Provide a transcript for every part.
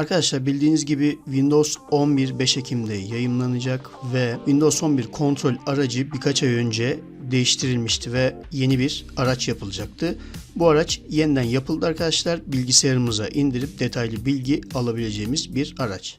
Arkadaşlar bildiğiniz gibi Windows 11 5 Ekim'de yayınlanacak ve Windows 11 kontrol aracı birkaç ay önce değiştirilmişti ve yeni bir araç yapılacaktı. Bu araç yeniden yapıldı arkadaşlar. Bilgisayarımıza indirip detaylı bilgi alabileceğimiz bir araç.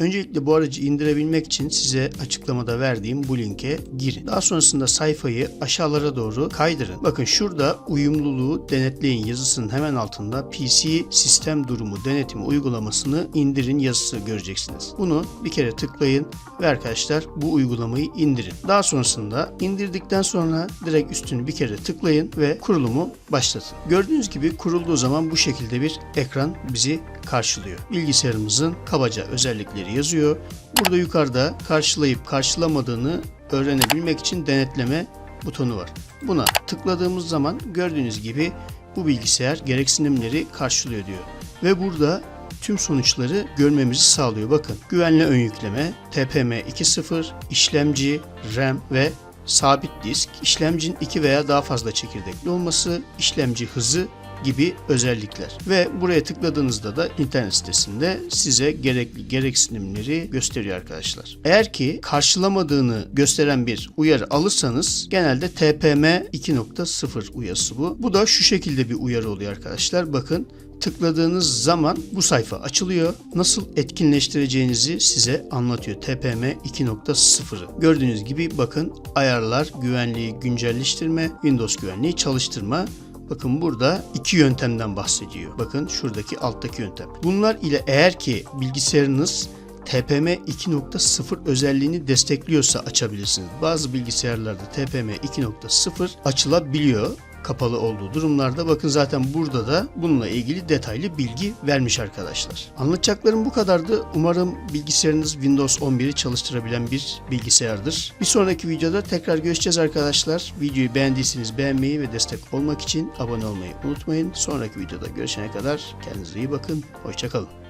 Öncelikle bu aracı indirebilmek için size açıklamada verdiğim bu linke girin. Daha sonrasında sayfayı aşağılara doğru kaydırın. Bakın şurada uyumluluğu denetleyin yazısının hemen altında PC sistem durumu denetimi uygulamasını indirin yazısı göreceksiniz. Bunu bir kere tıklayın ve arkadaşlar bu uygulamayı indirin. Daha sonrasında indirdikten sonra direkt üstünü bir kere tıklayın ve kurulumu başlatın. Gördüğünüz gibi kurulduğu zaman bu şekilde bir ekran bizi karşılıyor. Bilgisayarımızın kabaca özellikleri yazıyor. Burada yukarıda karşılayıp karşılamadığını öğrenebilmek için denetleme butonu var. Buna tıkladığımız zaman gördüğünüz gibi bu bilgisayar gereksinimleri karşılıyor diyor. Ve burada tüm sonuçları görmemizi sağlıyor. Bakın güvenli ön yükleme, TPM 2.0, işlemci, RAM ve sabit disk, işlemcinin 2 veya daha fazla çekirdekli olması, işlemci hızı gibi özellikler. Ve buraya tıkladığınızda da internet sitesinde size gerekli gereksinimleri gösteriyor arkadaşlar. Eğer ki karşılamadığını gösteren bir uyarı alırsanız genelde TPM 2.0 uyarısı bu. Bu da şu şekilde bir uyarı oluyor arkadaşlar. Bakın tıkladığınız zaman bu sayfa açılıyor. Nasıl etkinleştireceğinizi size anlatıyor. TPM 2.0'ı. Gördüğünüz gibi bakın ayarlar, güvenliği güncelleştirme, Windows güvenliği çalıştırma. Bakın burada iki yöntemden bahsediyor. Bakın şuradaki alttaki yöntem. Bunlar ile eğer ki bilgisayarınız TPM 2.0 özelliğini destekliyorsa açabilirsiniz. Bazı bilgisayarlarda TPM 2.0 açılabiliyor kapalı olduğu durumlarda bakın zaten burada da bununla ilgili detaylı bilgi vermiş arkadaşlar. Anlatacaklarım bu kadardı. Umarım bilgisayarınız Windows 11'i çalıştırabilen bir bilgisayardır. Bir sonraki videoda tekrar görüşeceğiz arkadaşlar. Videoyu beğendiyseniz beğenmeyi ve destek olmak için abone olmayı unutmayın. Sonraki videoda görüşene kadar kendinize iyi bakın. Hoşçakalın.